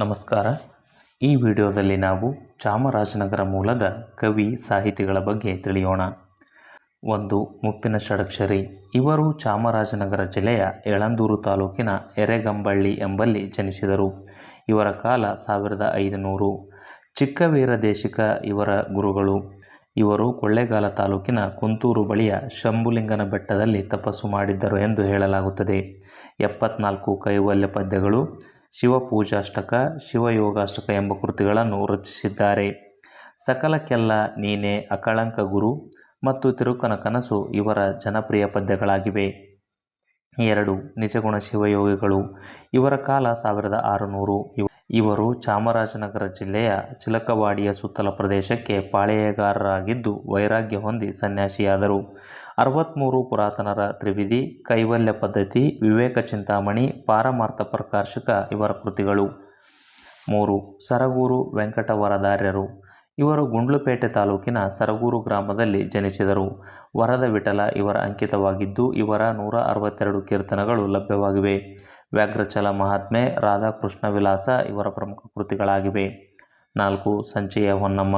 ನಮಸ್ಕಾರ. ಈ ವಿಡಿಯೋದಲ್ಲಿ ನಾವು ಚಾಮರಾಜನಗರ ಮೂಲದ ಕವಿ ಸಾಹಿತಿಗಳ ಬಗ್ಗೆ ತಿಳಿಯೋಣ. ಒಂದು ಮುಪ್ಪಿನ ಷಡಕ್ಷರಿ. ಇವರು ಚಾಮರಾಜನಗರ ಜಿಲ್ಲೆಯ ಯಳಂದೂರು ತಾಲೂಕಿನ ಎರೆಗಂಬಳ್ಳಿ ಎಂಬಲ್ಲಿ ಜನಿಸಿದರು. ಇವರ ಕಾಲ ಸಾವಿರದ ಐದುನೂರು. ಚಿಕ್ಕವೀರ ದೇಶಿಕ ಇವರ ಗುರುಗಳು. ಇವರು ಕೊಳ್ಳೇಗಾಲ ತಾಲೂಕಿನ ಕುಂತೂರು ಬಳಿಯ ಶಂಭುಲಿಂಗನ ಬೆಟ್ಟದಲ್ಲಿ ತಪಸ್ಸು ಮಾಡಿದ್ದರು ಎಂದು ಹೇಳಲಾಗುತ್ತದೆ. ಎಪ್ಪತ್ನಾಲ್ಕು ಕೈವಲ್ಯ ಪದ್ಯಗಳು ಶಿವಪೂಜಾಷ್ಟಕ, ಶಿವಯೋಗಾಷ್ಟಕ ಎಂಬ ಕೃತಿಗಳನ್ನು ರಚಿಸಿದ್ದಾರೆ. ಸಕಲಕ್ಕೆಲ್ಲ ನೀನೆ ಅಕಳಂಕ ಗುರು ಮತ್ತು ತಿರುಕನ ಕನಸು ಇವರ ಜನಪ್ರಿಯ ಪದ್ಯಗಳಾಗಿವೆ. ಎರಡು, ನಿಜಗುಣ ಶಿವಯೋಗಿಗಳು ಇವರ ಕಾಲ ಸಾವಿರದ ಆರುನೂರು, ಇವ- ಇವರು ಚಾಮರಾಜನಗರ ಜಿಲ್ಲೆಯ ಚಿಲಕವಾಡಿಯ ಸುತ್ತಲ ಪ್ರದೇಶಕ್ಕೆ ಪಾಳೆಯಗಾರರಾಗಿದ್ದು ವೈರಾಗ್ಯ ಹೊಂದಿ ಸನ್ಯಾಸಿಯಾದರು. ಅರವತ್ತ್ಮೂರು ಪುರಾತನರ ತ್ರಿವಿಧಿ, ಕೈವಲ್ಯ ಪದ್ಧತಿ, ವಿವೇಕ ಚಿಂತಾಮಣಿ, ಪಾರಮಾರ್ಥ ಪ್ರಕಾಶಕ ಇವರ ಕೃತಿಗಳು. ಮೂರು, ಸರಗೂರು ವೆಂಕಟವರದಾರ್ಯರು. ಇವರು ಗುಂಡ್ಲುಪೇಟೆ ತಾಲೂಕಿನ ಸರಗೂರು ಗ್ರಾಮದಲ್ಲಿ ಜನಿಸಿದರು. ವರದ ವಿಠಲ ಇವರ ಅಂಕಿತವಾಗಿದ್ದು, ಇವರ ನೂರ ಅರವತ್ತೆರಡು ಕೀರ್ತನಗಳು ಲಭ್ಯವಾಗಿವೆ. ವ್ಯಾಘ್ರಚಲ ಮಹಾತ್ಮೆ, ರಾಧಾಕೃಷ್ಣ ವಿಲಾಸ ಇವರ ಪ್ರಮುಖ ಕೃತಿಗಳಾಗಿವೆ. ನಾಲ್ಕು, ಸಂಚೆಯ ಹೊನ್ನಮ್ಮ.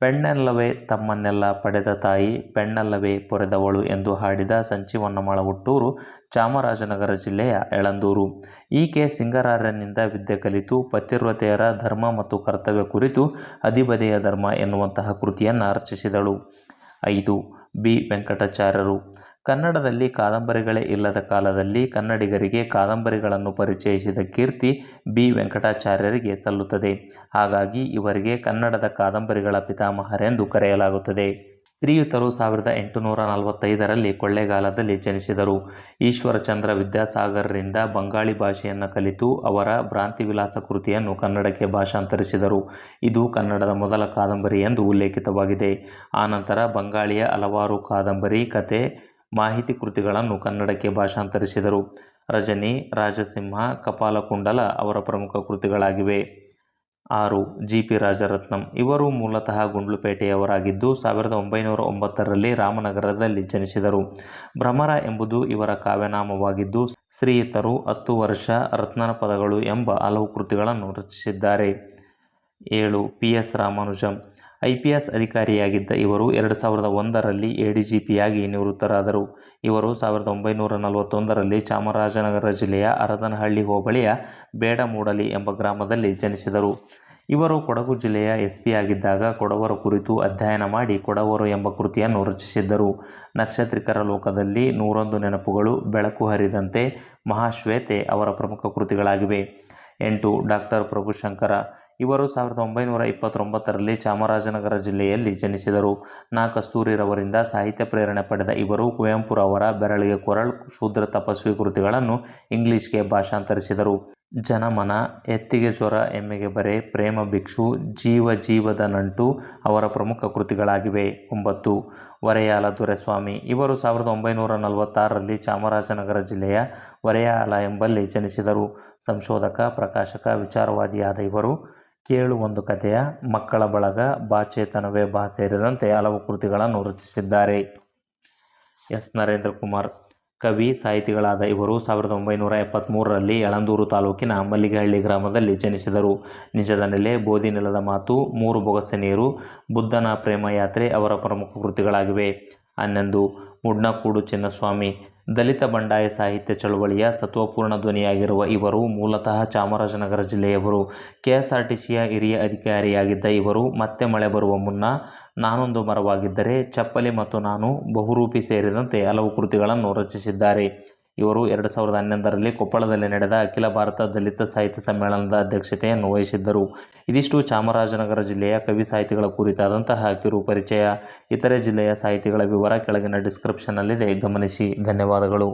ಪೆಣ್ಣೆಲ್ಲವೇ ತಮ್ಮನ್ನೆಲ್ಲ ಪಡೆದ ತಾಯಿ ಪೆಣ್ಣಲ್ಲವೇ ಪೊರೆದವಳು ಎಂದು ಹಾಡಿದ ಸಂಚಿ ಹೊನ್ನಮ್ಮಳ ಹುಟ್ಟೂರು ಚಾಮರಾಜನಗರ ಜಿಲ್ಲೆಯ ಎಳಂದೂರು. ಈಕೆ ಸಿಂಗರಾರನಿಂದ ವಿದ್ಯೆ ಕಲಿತು ಪತಿರ್ವತೆಯರ ಧರ್ಮ ಮತ್ತು ಕರ್ತವ್ಯ ಕುರಿತು ಅಧಿಬದೆಯ ಧರ್ಮ ಎನ್ನುವಂತಹ ಕೃತಿಯನ್ನು ರಚಿಸಿದಳು. ಐದು, ಬಿ. ವೆಂಕಟಾಚಾರ್ಯರು. ಕನ್ನಡದಲ್ಲಿ ಕಾದಂಬರಿಗಳೇ ಇಲ್ಲದ ಕಾಲದಲ್ಲಿ ಕನ್ನಡಿಗರಿಗೆ ಕಾದಂಬರಿಗಳನ್ನು ಪರಿಚಯಿಸಿದ ಕೀರ್ತಿ ಬಿ. ವೆಂಕಟಾಚಾರ್ಯರಿಗೆ ಸಲ್ಲುತ್ತದೆ. ಹಾಗಾಗಿ ಇವರಿಗೆ ಕನ್ನಡದ ಕಾದಂಬರಿಗಳ ಪಿತಾಮಹರೆಂದು ಕರೆಯಲಾಗುತ್ತದೆ. ಶ್ರೀಯುತರು ಸಾವಿರದ ಎಂಟುನೂರ ನಲವತ್ತೈದರಲ್ಲಿ ಕೊಳ್ಳೇಗಾಲದಲ್ಲಿ ಜನಿಸಿದರು. ಈಶ್ವರಚಂದ್ರ ವಿದ್ಯಾಸಾಗರರಿಂದ ಬಂಗಾಳಿ ಭಾಷೆಯನ್ನು ಕಲಿತು ಅವರ ಭ್ರಾಂತಿ ವಿಲಾಸ ಕೃತಿಯನ್ನು ಕನ್ನಡಕ್ಕೆ ಭಾಷಾಂತರಿಸಿದರು. ಇದು ಕನ್ನಡದ ಮೊದಲ ಕಾದಂಬರಿ ಎಂದು ಉಲ್ಲೇಖಿತವಾಗಿದೆ. ಆನಂತರ ಬಂಗಾಳಿಯ ಹಲವಾರು ಕಾದಂಬರಿ, ಕತೆ ಮಾಹಿತಿ ಕೃತಿಗಳನ್ನು ಕನ್ನಡಕ್ಕೆ ಭಾಷಾಂತರಿಸಿದರು. ರಜನಿ, ರಾಜಸಿಂಹ, ಕಪಾಲಕುಂಡಲ ಅವರ ಪ್ರಮುಖ ಕೃತಿಗಳಾಗಿವೆ. ಆರು, ಜಿ. ಪಿ. ರಾಜರತ್ನಂ. ಇವರು ಮೂಲತಃ ಗುಂಡ್ಲುಪೇಟೆಯವರಾಗಿದ್ದು ಸಾವಿರದ ಒಂಬೈನೂರ ಒಂಬತ್ತರಲ್ಲಿ ರಾಮನಗರದಲ್ಲಿ ಜನಿಸಿದರು. ಭ್ರಮರ ಎಂಬುದು ಇವರ ಕಾವ್ಯನಾಮವಾಗಿದ್ದು ಶ್ರೀಯುತರು ಹತ್ತು ವರ್ಷ ರತ್ನನ ಪದಗಳು ಎಂಬ ಹಲವು ಕೃತಿಗಳನ್ನು ರಚಿಸಿದ್ದಾರೆ. ಏಳು, P. S. Ramanujam. I P S ಅಧಿಕಾರಿಯಾಗಿದ್ದ ಇವರು ಎರಡು ಸಾವಿರದ ಒಂದರಲ್ಲಿ ಎ ಡಿ ಜಿ ಪಿಯಾಗಿ ನಿವೃತ್ತರಾದರು. ಇವರು ಸಾವಿರದ ಒಂಬೈನೂರ ನಲವತ್ತೊಂದರಲ್ಲಿ ಚಾಮರಾಜನಗರ ಜಿಲ್ಲೆಯ ಅರದನಹಳ್ಳಿ ಹೋಬಳಿಯ ಬೇಡಮೂಡಲಿ ಎಂಬ ಗ್ರಾಮದಲ್ಲಿ ಜನಿಸಿದರು. ಇವರು ಕೊಡಗು ಜಿಲ್ಲೆಯ ಎಸ್ ಪಿ ಆಗಿದ್ದಾಗ ಕೊಡವರ ಕುರಿತು ಅಧ್ಯಯನ ಮಾಡಿ ಕೊಡವರು ಎಂಬ ಕೃತಿಯನ್ನು ರಚಿಸಿದ್ದರು. ನಕ್ಷತ್ರಿಕರ ಲೋಕದಲ್ಲಿ ನೂರೊಂದು ನೆನಪುಗಳು, ಬೆಳಕು ಹರಿದಂತೆ ಮಹಾಶ್ವೇತೆ ಅವರ ಪ್ರಮುಖ ಕೃತಿಗಳಾಗಿವೆ. ಎಂಟು, ಡಾಕ್ಟರ್ ಪ್ರಭುಶಂಕರ. ಇವರು ಸಾವಿರದ ಒಂಬೈನೂರ ಇಪ್ಪತ್ತೊಂಬತ್ತರಲ್ಲಿ ಚಾಮರಾಜನಗರ ಜಿಲ್ಲೆಯಲ್ಲಿ ಜನಿಸಿದರು. ನಾ ಕಸ್ತೂರಿರವರಿಂದ ಸಾಹಿತ್ಯ ಪ್ರೇರಣೆ ಪಡೆದ ಇವರು ಕುವೆಂಪುರವರ ಬೆರಳಿಗೆ ಕೊರಳ್ ಶೂದ್ರ ತಪಸ್ವಿ ಕೃತಿಗಳನ್ನು ಇಂಗ್ಲಿಷ್ಗೆ ಭಾಷಾಂತರಿಸಿದರು. ಜನಮನ, ಎತ್ತಿಗೆ ಜ್ವರ, ಎಮ್ಮೆಗೆ ಬರೆ, ಪ್ರೇಮ ಭಿಕ್ಷು, ಜೀವ ಜೀವದ ನಂಟು ಅವರ ಪ್ರಮುಖ ಕೃತಿಗಳಾಗಿವೆ. ಒಂಬತ್ತು. ವರೆಯಾಲ ದೊರೆಸ್ವಾಮಿ. ಇವರು ಸಾವಿರದ ಒಂಬೈನೂರ ನಲವತ್ತಾರರಲ್ಲಿ ಚಾಮರಾಜನಗರ ಜಿಲ್ಲೆಯ ವರೆಯಾಲ ಎಂಬಲ್ಲಿ ಜನಿಸಿದರು. ಸಂಶೋಧಕ, ಪ್ರಕಾಶಕ, ವಿಚಾರವಾದಿಯಾದ ಇವರು ಕೇಳು ಒಂದು ಕಥೆಯ ಮಕ್ಕಳ ಬಳಗ ಬಾಚೇತನವೇ ಬಾ ಸೇರಿದಂತೆ ಹಲವು ಕೃತಿಗಳನ್ನು ರಚಿಸಿದ್ದಾರೆ. ಎಸ್. ನರೇಂದ್ರ ಕುಮಾರ್ ಕವಿ, ಸಾಹಿತಿಗಳಾದ ಇವರು ಸಾವಿರದ ಒಂಬೈನೂರ ಎಪ್ಪತ್ತ್ಮೂರರಲ್ಲಿ ಯಳಂದೂರು ತಾಲೂಕಿನ ಮಲ್ಲಿಗೆಹಳ್ಳಿ ಗ್ರಾಮದಲ್ಲಿ ಜನಿಸಿದರು. ನಿಜದ ನೆಲೆ, ಬೋಧಿ ನೆಲದ ಮಾತು, ಮೂರು ಬೊಗಸೆ ನೀರು, ಬುದ್ಧನ ಪ್ರೇಮ ಯಾತ್ರೆ ಅವರ ಪ್ರಮುಖ ಕೃತಿಗಳಾಗಿವೆ. ಹನ್ನೊಂದು ಮುಡ್ನಕೂಡು ಚಿನ್ನಸ್ವಾಮಿ, ದಲಿತ ಬಂಡಾಯ ಸಾಹಿತ್ಯ ಚಳವಳಿಯ ಸತ್ವಪೂರ್ಣ ಧ್ವನಿಯಾಗಿರುವ ಇವರು ಮೂಲತಃ ಚಾಮರಾಜನಗರ ಜಿಲ್ಲೆಯವರು. ಕೆ ಎಸ್ ಆರ್ ಟಿ ಸಿಯ ಹಿರಿಯ ಅಧಿಕಾರಿಯಾಗಿದ್ದ ಇವರು ಮತ್ತೆ ಮಳೆ ಬರುವ ಮುನ್ನ ನಾನೊಂದು ಮರವಾಗಿದ್ದರೆ, ಚಪ್ಪಲಿ ಮತ್ತು ನಾನು ಬಹುರೂಪಿ ಸೇರಿದಂತೆ ಹಲವು ಕೃತಿಗಳನ್ನು ರಚಿಸಿದ್ದಾರೆ. ಇವರು ಎರಡು ಸಾವಿರದ ಹನ್ನೊಂದರಲ್ಲಿ ಕೊಪ್ಪಳದಲ್ಲಿ ನಡೆದ ಅಖಿಲ ಭಾರತ ದಲಿತ ಸಾಹಿತ್ಯ ಸಮ್ಮೇಳನದ ಅಧ್ಯಕ್ಷತೆಯನ್ನು ವಹಿಸಿದ್ದರು. ಇದಿಷ್ಟು ಚಾಮರಾಜನಗರ ಜಿಲ್ಲೆಯ ಕವಿ ಸಾಹಿತಿಗಳ ಕುರಿತಾದಂತಹ ಕಿರು ಪರಿಚಯ. ಇತರೆ ಜಿಲ್ಲೆಯ ಸಾಹಿತಿಗಳ ವಿವರ ಕೆಳಗಿನ ಡಿಸ್ಕ್ರಿಪ್ಷನ್ನಲ್ಲಿದೆ ಗಮನಿಸಿ. ಧನ್ಯವಾದಗಳು.